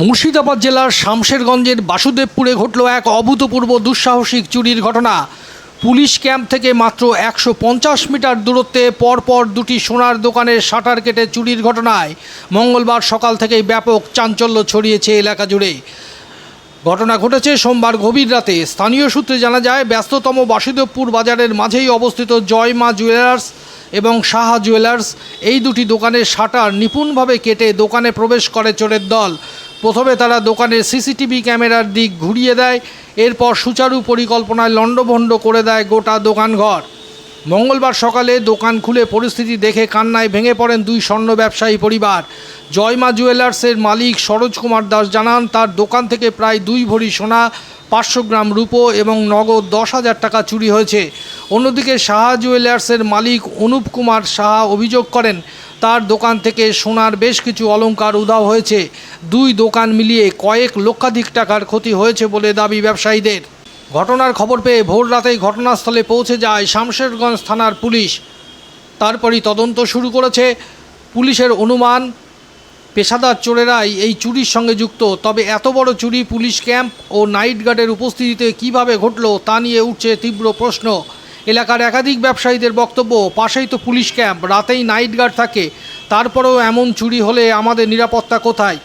মুর্শিদাবাদ জেলার শামশেরগঞ্জের বাসুদেবপুরে ঘটল এক অভূতপূর্ব দুঃসাহসিক চুরির ঘটনা। পুলিশ ক্যাম্প থেকে মাত্র একশো পঞ্চাশ মিটার দূরত্বে পরপর দুটি সোনার দোকানের শাটার কেটে চুরির ঘটনায় মঙ্গলবার সকাল থেকেই ব্যাপক চাঞ্চল্য ছড়িয়েছে এলাকা জুড়ে। ঘটনা ঘটেছে সোমবার গভীর রাতে। স্থানীয় সূত্রে জানা যায়, ব্যস্ততম বাসুদেবপুর বাজারের মাঝেই অবস্থিত জয় মা জুয়েলার্স এবং সাহা জুয়েলার্স এই দুটি দোকানের শাটার নিপুণভাবে কেটে দোকানে প্রবেশ করে চোরের দল। প্রথমে তারা দোকানের সিসিটিভি ক্যামেরার দিক ঘুরিয়ে দেয়, এরপর সুচারু পরিকল্পনায় লণ্ডভণ্ড করে দেয় গোটা দোকানঘর। মঙ্গলবার সকালে দোকান খুলে পরিস্থিতি দেখে কান্নায় ভেঙে পড়েন দুই স্বর্ণ ব্যবসায়ী পরিবার। জয়মা জুয়েলার্সের মালিক সরোজ কুমার দাস জানান, তার দোকান থেকে প্রায় দুই ভরি সোনা, পাঁচশো গ্রাম রূপো এবং নগদ দশ হাজার টাকা চুরি হয়েছে। অন্যদিকে সাহা জুয়েলার্সের মালিক অনুপ কুমার সাহা অভিযোগ করেন তার দোকান থেকে সোনার বেশ কিছু অলংকার উধাও হয়েছে। দুই দোকান মিলিয়ে কয়েক লক্ষাধিক টাকার ক্ষতি হয়েছে বলে দাবি ব্যবসায়ীদের। ঘটনার খবর পেয়ে ভোর রাতেই ঘটনাস্থলে পৌঁছে যায় শামশেরগঞ্জ থানার পুলিশ। তারপরই তদন্ত শুরু করেছে পুলিশের অনুমান। পেশাদার চোরেরাই এই চুরির সঙ্গে যুক্ত। তবে এত বড় চুরি পুলিশ ক্যাম্প ও নাইট গার্ডের উপস্থিতিতে কীভাবে ঘটল তা নিয়ে উঠছে তীব্র প্রশ্ন। এলাকার একাধিক ব্যবসায়ীদের বক্তব্য, পাশেই তো পুলিশ ক্যাম্প, রাতেই নাইট গার্ড থাকে, তারপরেও এমন চুরি হলে আমাদের নিরাপত্তা কোথায়?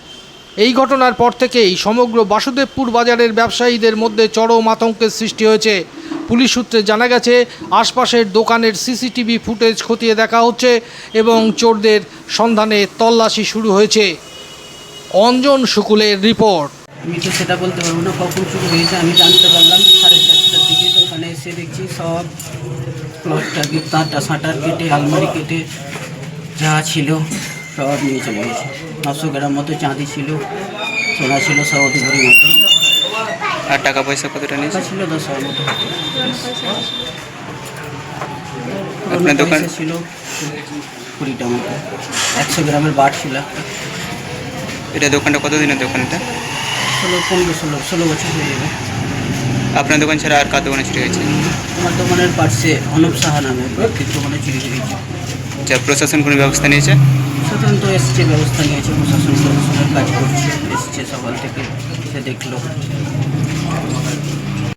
এই ঘটনার পর থেকেই সমগ্র বাসুদেবপুর বাজারের ব্যবসায়ীদের মধ্যে চরম আতঙ্কের সৃষ্টি হয়েছে। পুলিশ সূত্রে জানা গেছে, আশপাশের দোকানের সিসিটিভি ফুটেজ খতিয়ে দেখা হচ্ছে এবং চোরদের সন্ধানে তল্লাশি শুরু হয়েছে। অঞ্জন শুকুলের রিপোর্ট। আমি তো সেটা বলতে পারব না কখন চুরি হয়েছে আমি জানতে পারলাম সাড়ে চারটার দিকে। তো ওখানে এসে দেখছি সব প্লটটাকে তাঁটা সাঁটার কেটে আলমারি কেটে যা ছিল সব নিয়ে চলে গেছে। নশো গ্রাম মতো চাঁদি ছিল সোনা ছিল সব অধিকারী মতো। আর টাকা পয়সা কতটা নিয়েছে? ছিল দশ হাজার মতো। আপনার দোকান- ছিল কুড়িটা মতো। একশো গ্রামের বাট ছিল। এটা দোকানটা কতদিনের দোকান এটা? ষোলো পনেরো ষোলো ষোলো বছর হয়ে যাবে আপনার দোকান ছাড়া আর কার দোকানে চুরি হয়েছে? আমার দোকানের পাশে অনুপ সাহা নামে ব্যক্তির দোকানে চুরি হয়েছে আচ্ছা প্রশাসন কোনো ব্যবস্থা নিয়েছে? সাধারণত এসছে ব্যবস্থা নিয়েছে প্রশাসন প্রশাসনের কাজ করছে এসছে সকাল থেকে সে দেখল।